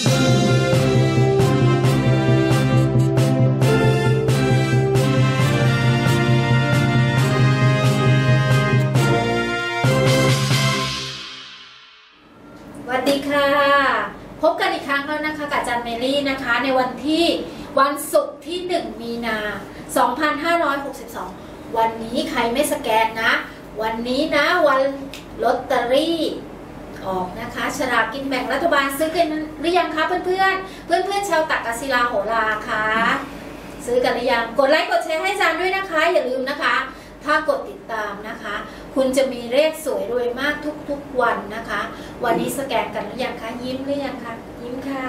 สวัสดีค่ะ พบกันอีกครั้งแล้วนะคะกับอาจารย์เมลี่นะคะ ในวันที่วันศุกร์ที่ 1 มีนา 2562 วันนี้ใครไม่สแกนนะ วันนี้นะวันลอตเตอรี่ ออกนะคะฉลากกินแบ่งรัฐบาลซื้อกันหรือยังคะเพื่อนๆเพื่อนๆชาวตักกศิลาโหราคะซื้อกันหรือยังกดไลค์กดแชร์ให้อาจารย์ด้วยนะคะ อย่าลืมนะคะ ถ้ากดติดตามนะคะ คุณจะมีเลขสวยรวยมากทุกๆวันนะคะ วันนี้สแกนกันหรือยังคะยิ้มหรือยังคะยิ้มค่ะ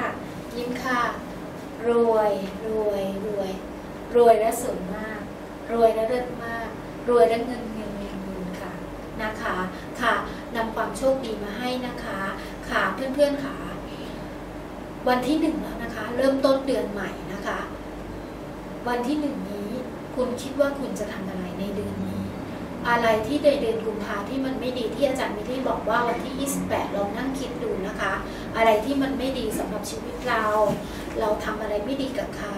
ยิ้มค่ะ รวยรวยรวยรวยและสวยมาก รวยและเลิศมาก รวยและเงินเงิน นะคะค่ะนำความโชคดีมาให้นะคะค่ะเพื่อนๆค่ะ วันที่หนึ่งแล้วนะคะ เริ่มต้นเดือนใหม่นะคะ วันที่หนึ่งนี้คุณคิดว่าคุณจะทำอะไรในเดือนนี้ อะไรที่ในเดือนกุมภาที่มันไม่ดีที่อาจารย์มิลี่บอกว่าวันที่ 28 ลองนั่งคิดดูนะคะ อะไรที่มันไม่ดีสำหรับชีวิตเรา เราทำอะไรไม่ดีกับใคร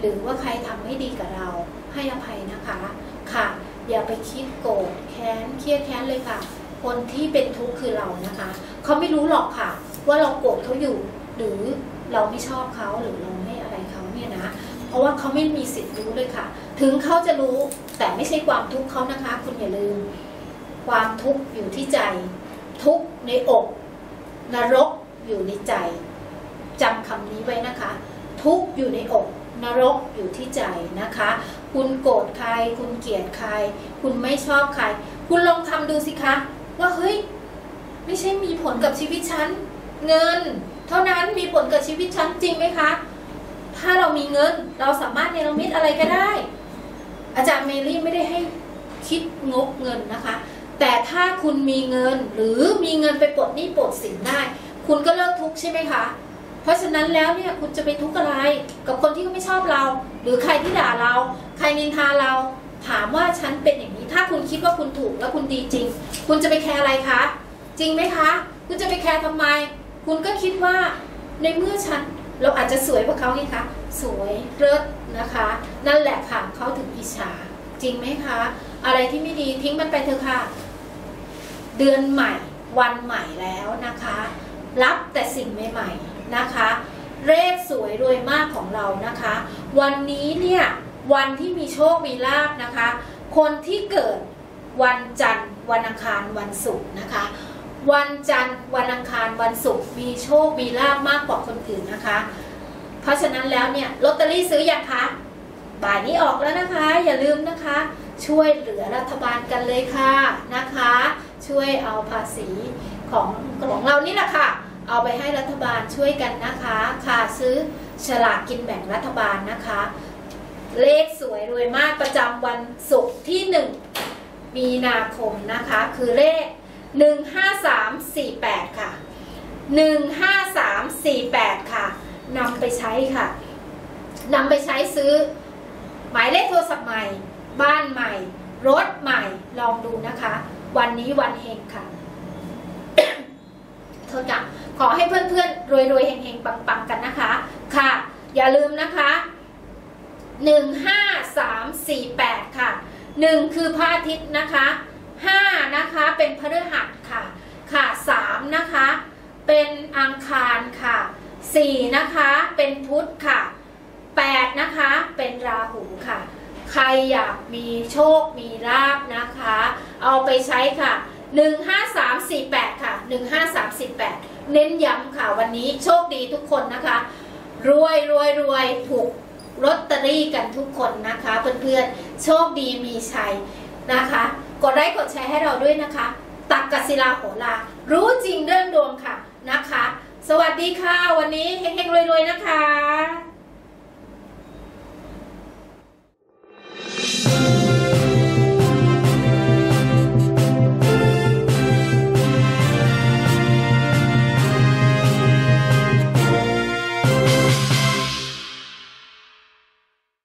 หรือว่าใครทำไม่ดีกับเราให้อภัยนะคะ อย่าไปคิดโกรธแค้นเครียดแค้นเลยค่ะ คนที่เป็นทุกข์คือเรานะคะ เขาไม่รู้หรอกค่ะ ว่าเราโกรธเขาอยู่ หรือเราไม่ชอบเขาหรือเราไม่อะไรเขาเนี่ยนะ เพราะว่าเขาไม่มีสิทธิ์รู้เลยค่ะ ถึงเขาจะรู้แต่ไม่ใช่ความทุกข์เขานะคะ คุณอย่าลืม ความทุกข์อยู่ที่ใจ ทุกข์ในอก นรกอยู่ในใจจำคำนี้ไว้นะคะ ทุกข์อยู่ในอกนรกอยู่ที่ใจนะคะ คุณโกรธใคร คุณเกลียดใคร คุณไม่ชอบใคร คุณลองทำดูสิคะ ว่าเฮ้ย ไม่ใช่มีผลกับชีวิตฉัน เงิน เท่านั้นมีผลกับชีวิตฉันจริงไหมคะ ถ้าเรามีเงินเราสามารถเนรมิตอะไรก็ได้ อาจารย์เมลี่ไม่ได้ให้คิดงกเงินนะคะ แต่ถ้าคุณมีเงินหรือมีเงินไปปลดหนี้ปลดสินได้ คุณก็เลิกทุกข์ใช่ไหมคะ เพราะฉะนั้นแล้วเนี่ยคุณจะไปทุกข์อะไรกับคนที่เขาไม่ชอบเรา หรือใครที่ด่าเรา ใครนินทาเรา ถามว่าฉันเป็นอย่างนี้ ถ้าคุณคิดว่าคุณถูกแล้วคุณดีจริง คุณจะไปแคร์อะไรคะ จริงไหมคะ คุณจะไปแคร์ทำไม คุณก็คิดว่าในเมื่อฉันเราอาจจะสวยกว่าเขาไงคะ สวยเลิศนะคะ นั่นแหละค่ะเขาถึงอิจฉา จริงไหมคะ อะไรที่ไม่ดีทิ้งมันไปเถอะค่ะ เดือนใหม่ วันใหม่แล้วนะคะ รับแต่สิ่งใหม่ๆ นะคะ เลขสวยรวยมากของเรานะคะ วันนี้เนี่ยวันที่มีโชคมีลาบนะคะ คนที่เกิดวันจันทร์วันอังคารวันศุกร์นะคะวันจันทร์วันอังคารวันศุกร์มีโชคมีลาบมากกว่าคนอื่นนะคะ เพราะฉะนั้นแล้วเนี่ยลอตเตอรี่ซื้ออย่างคะบ่ายนี้ออกแล้วนะคะ อย่าลืมนะคะ ช่วยเหลือรัฐบาลกันเลยค่ะนะคะ ช่วยเอาภาษีของของเรานี่แหละค่ะ เอาไปให้รัฐบาลช่วยกันนะคะค่ะซื้อฉลากกินแบ่งรัฐบาลนะคะ เลขสวยรวยมากประจำวันศุกร์ที่ 1 มีนาคมนะคะ คือเลข 15348 ค่ะ 15348 ค่ะนำไปใช้ค่ะนำไปใช้ซื้อ หมายเลขโทรศัพท์ใหม่ บ้านใหม่ รถใหม่ลองดูนะคะ วันนี้วันเฮงค่ะ โทษค่ะขอให้เพื่อนๆรวยๆเฮงๆปังๆกันนะคะ ค่ะ อย่าลืมนะคะหนึ่งห้าสามสี่แปดค่ะหนึ่งคือพระอาทิตย์นะคะห้านะคะเป็นพฤหัสค่ะ ค่ะสามนะคะ เป็นอังคารค่ะสี่นะคะเป็นพุธค่ะแปดนะคะเป็นราหูค่ะ ใครอยากมีโชคมีลาบนะคะ เอาไปใช้ค่ะ 15348ค่ะ 15348 เน้นย้ำค่ะวันนี้โชคดีทุกคนนะคะ รวยรวยรวยถูกลอตเตอรี่กันทุกคนนะคะ เพื่อนๆโชคดีมีชัยนะคะ กดไลค์กดแชร์ให้เราด้วยนะคะ ตักกศิลาโหรารู้จริงเรื่องดวงค่ะนะคะ สวัสดีค่ะ วันนี้เฮงๆรวยๆนะคะ